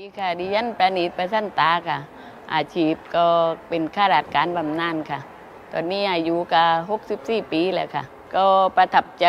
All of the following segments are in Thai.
ดีค่ะดิฉันประณีตประสันตาค่ะ อาชีพก็เป็นข้าราชการบำนาญค่ะ ตอนนี้อายุก็64 ปีแล้วค่ะ ก็ประทับใจ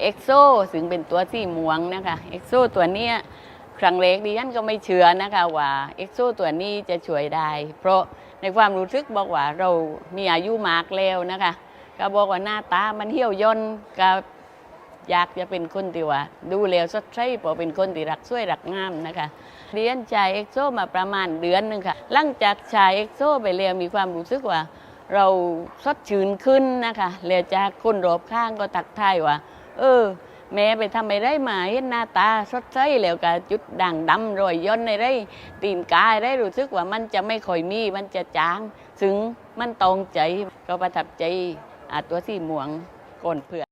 เอ็กโซซึ่งเป็นตัวสีม่วงนะคะเอ็กโซตัวเนี้ยครั้งแรกดิฉันก็ไม่เชื่อนะคะว่าเอ็กโซตัวนี้จะช่วยได้ เพราะในความรู้สึกบอกว่าเรามีอายุมากแล้วนะคะ ก็บอกว่าหน้าตามันเหี่ยวย่นก็ อยากจะเป็นคนที่ว่า ดูแล้วสดใสพราะเป็นคนที่รักสวยรักงามนะคะ เรียนชายเอ็กโซมาประมาณเดือนหนึ่งค่ะ หลังจากชายเอ็กโซไปแล้วมีความรู้สึกว่า เราสดชื่นขึ้นนะคะแล้วจากคนรอบข้างก็ตักทายว่า เออแม่ไปทำอะไรมาเห็นหน้าตาสดใสแล้วก็จุดด่างดำรอยย่นในไรตีนกายได้รู้สึกว่ามันจะไม่ค่อยมีมันจะจาง ถึงมันตรงใจก็ประทับใจอาตัวสีม่วงก่อนเพื่อ